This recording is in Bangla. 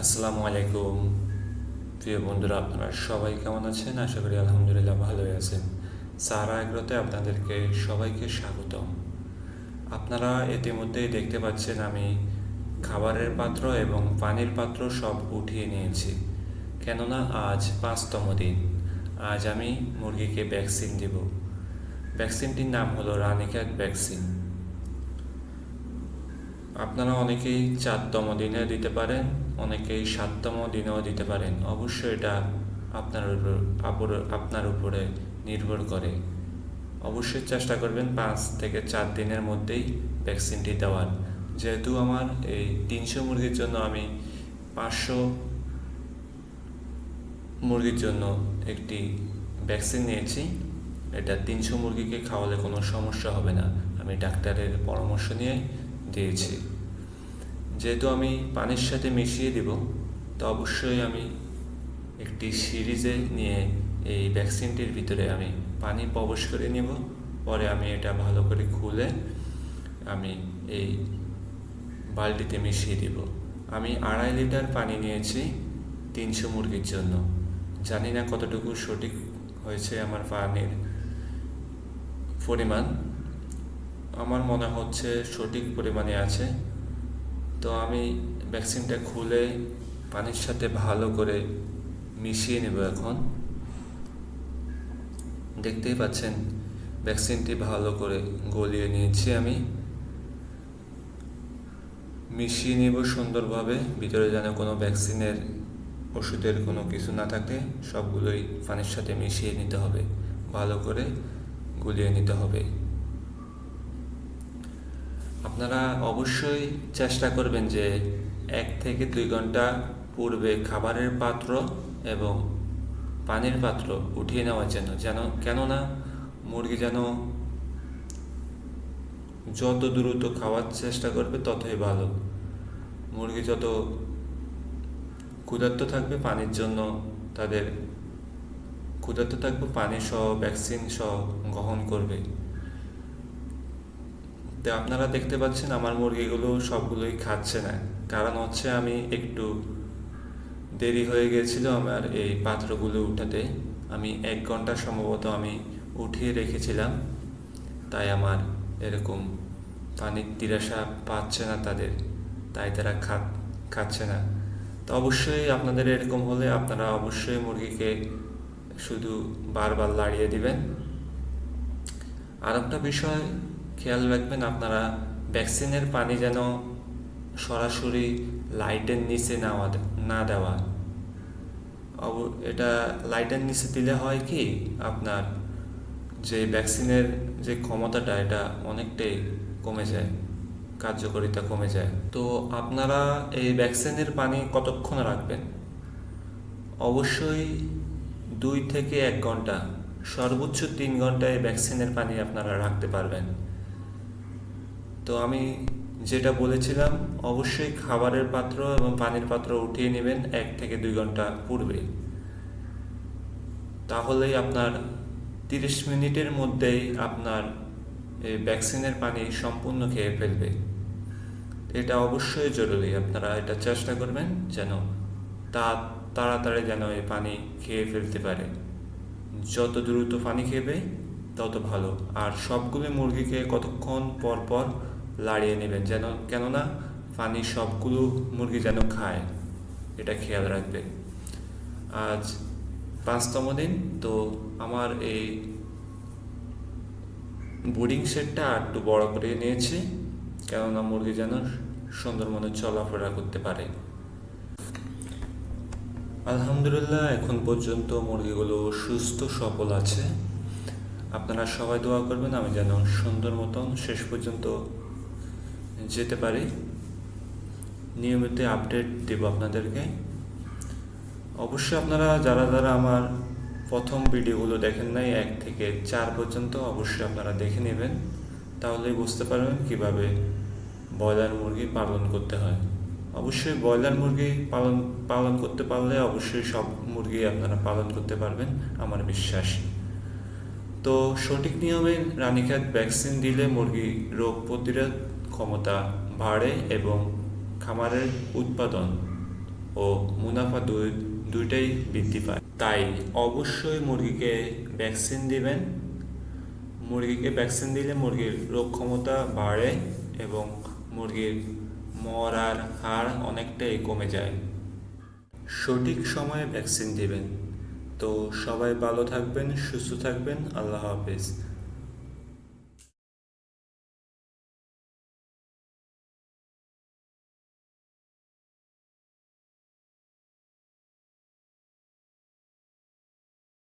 আসসালামু আলাইকুম প্রিয় বন্ধুরা, আপনারা সবাই কেমন আছেন? আশা করি আলহামদুলিল্লাহ ভালোই আছেন। সারা এগ্রোতে আপনাদেরকে সবাইকে স্বাগতম। আপনারা ইতিমধ্যেই দেখতে পাচ্ছেন, আমি খাবারের পাত্র এবং পানির পাত্র সব উঠিয়ে নিয়েছি। কেননা আজ পাঁচতম দিন। আজ আমি মুরগিকে ভ্যাকসিন দেব। ভ্যাকসিনটির নাম হলো রানিক্যাট ভ্যাকসিন। আপনারা অনেকেই চারতম দিনে দিতে পারেন অনেকেই সাততম দিনেও দিতে পারেন। অবশ্যই এটা আপনার উপর, আপনার উপরে নির্ভর করে। অবশ্যই চেষ্টা করবেন পাঁচ থেকে চার দিনের মধ্যেই ভ্যাকসিনটি দেওয়ার। যেহেতু আমার এই তিনশো মুরগির জন্য আমি পাঁচশো মুরগির জন্য একটি ভ্যাকসিন নিয়েছি, এটা তিনশো মুরগিকে খাওয়ালে কোনো সমস্যা হবে না। আমি ডাক্তারের পরামর্শ নিয়ে দিয়েছি। যেহেতু আমি পানির সাথে মিশিয়ে দিব, তো অবশ্যই আমি একটি সিরিজে নিয়ে এই ভ্যাকসিনটির ভিতরে আমি পানি প্রবেশ করে নিব। পরে আমি এটা ভালো করে খুলে আমি এই বালতিতে মিশিয়ে দিব। আমি আড়াই লিটার পানি নিয়েছি তিনশো মুরগির জন্য। জানি না কতটুকু সঠিক হয়েছে আমার পানির পরিমাণ। আমার মনে হচ্ছে সঠিক পরিমাণে আছে। তো আমি ভ্যাকসিনটা খুলে পানির সাথে ভালো করে মিশিয়ে নেব এখন। দেখতেই পাচ্ছেন ভ্যাকসিনটি ভালো করে গলিয়ে নিয়েছি আমি। মিশিয়ে নিব সুন্দরভাবে, ভিতরে যেন কোনো ভ্যাকসিনের ওষুধের কোনো কিছু না থাকে, সবগুলোই পানির সাথে মিশিয়ে নিতে হবে। ভালো করে গুলিয়ে নিতে হবে। আপনারা অবশ্যই চেষ্টা করবেন যে এক থেকে দুই ঘণ্টা পূর্বে খাবারের পাত্র এবং পানির পাত্র উঠিয়ে নেওয়ার জন্য। যেন, কেননা মুরগি যেন যত দ্রুত খাওয়ার চেষ্টা করবে, ততই ভালো। মুরগি যত ক্ষুধার্ত থাকবে, পানির জন্য তাদের ক্ষুধার্ত থাকবে, পানি সহ ভ্যাকসিন সহ গ্রহণ করবে। তো আপনারা দেখতে পাচ্ছেন আমার মুরগিগুলো সবগুলোই খাচ্ছে না। কারণ হচ্ছে আমি একটু দেরি হয়ে গিয়েছিল আমার এই পাত্রগুলো উঠাতে। আমি এক ঘণ্টা সম্ভবত আমি উঠিয়ে রেখেছিলাম। তাই আমার এরকম পানির তিরাসা পাচ্ছে না তাদের, তাই তারা খা, খাচ্ছে না। তো অবশ্যই আপনাদের এরকম হলে আপনারা অবশ্যই মুরগিকে শুধু বারবার লাড়িয়ে দিবেন। আর একটা বিষয় খেয়াল রাখবেন আপনারা ভ্যাকসিনের পানি যেন সরাসরি লাইটের নিচে নেওয়া না দেওয়া। এটা লাইটের নিচে দিলে হয় কি, আপনার যে ভ্যাকসিনের যে ক্ষমতাটা, এটা অনেকটাই কমে যায়, কার্যকারিতা কমে যায়। তো আপনারা এই ভ্যাকসিনের পানি কতক্ষণ রাখবেন? অবশ্যই দুই থেকে এক ঘণ্টা, সর্বোচ্চ তিন ঘন্টায় ভ্যাকসিনের পানি আপনারা রাখতে পারবেন। তো আমি যেটা বলেছিলাম, অবশ্যই খাবারের পাত্র এবং পানির পাত্র উঠিয়ে নেবেন এক থেকে দুই ঘণ্টা পূর্বে। তাহলেই আপনার তিরিশ মিনিটের মধ্যেই আপনার ভ্যাকসিনের পানি সম্পূর্ণ খেয়ে ফেলবে। এটা অবশ্যই জরুরি। আপনারা এটা চেষ্টা করবেন যেন তা তাড়াতাড়ি যেন এই পানি খেয়ে ফেলতে পারে। যত দ্রুত পানি খেবে, তত ভালো। আর সবগুলো মুরগিকে কতক্ষণ পর পর লাড়িয়ে নেবেন যেন, কেননা পানি সবগুলো মুরগি যেন খায়, এটা খেয়াল রাখবে। আজ পাঁচতম দিন, তো আমার এই বোর্ডিং সেটটা একটু বড় করে নিয়েছি, কেননা মুরগি যেন সুন্দর মনে চলাফেরা করতে পারে। আলহামদুলিল্লাহ, এখন পর্যন্ত মুরগিগুলো সুস্থ সফল আছে। আপনারা সবাই দোয়া করবেন, আমি যেন সুন্দর মতন শেষ পর্যন্ত যেতে পারি। নিয়মিত আপডেট দেব আপনাদেরকে। অবশ্যই আপনারা যারা যারা আমার প্রথম ভিডিওগুলো দেখেন নাই, এক থেকে চার পর্যন্ত অবশ্যই আপনারা দেখে নেবেন। তাহলেই বুঝতে পারবেন কীভাবে ব্রয়লার মুরগি পালন করতে হয়। অবশ্যই ব্রয়লার মুরগি পালন পালন করতে পারলে অবশ্যই সব মুরগি আপনারা পালন করতে পারবেন, আমার বিশ্বাস। তো সঠিক নিয়মে রানীক্ষেত ভ্যাকসিন দিলে মুরগি রোগ প্রতিরোধ ক্ষমতা বাড়ে এবং খামারের উৎপাদন ও মুনাফা দুই, দুইটাই বৃদ্ধি পায়। তাই অবশ্যই মুরগিকে ভ্যাকসিন দিবেন। মুরগিকে ভ্যাকসিন দিলে মুরগির রোগ ক্ষমতা বাড়ে এবং মুরগির মরার হার অনেকটাই কমে যায়। সঠিক সময়ে ভ্যাকসিন দিবেন। তো সবাই ভালো থাকবেন, সুস্থ থাকবেন। আল্লাহ হাফেজ।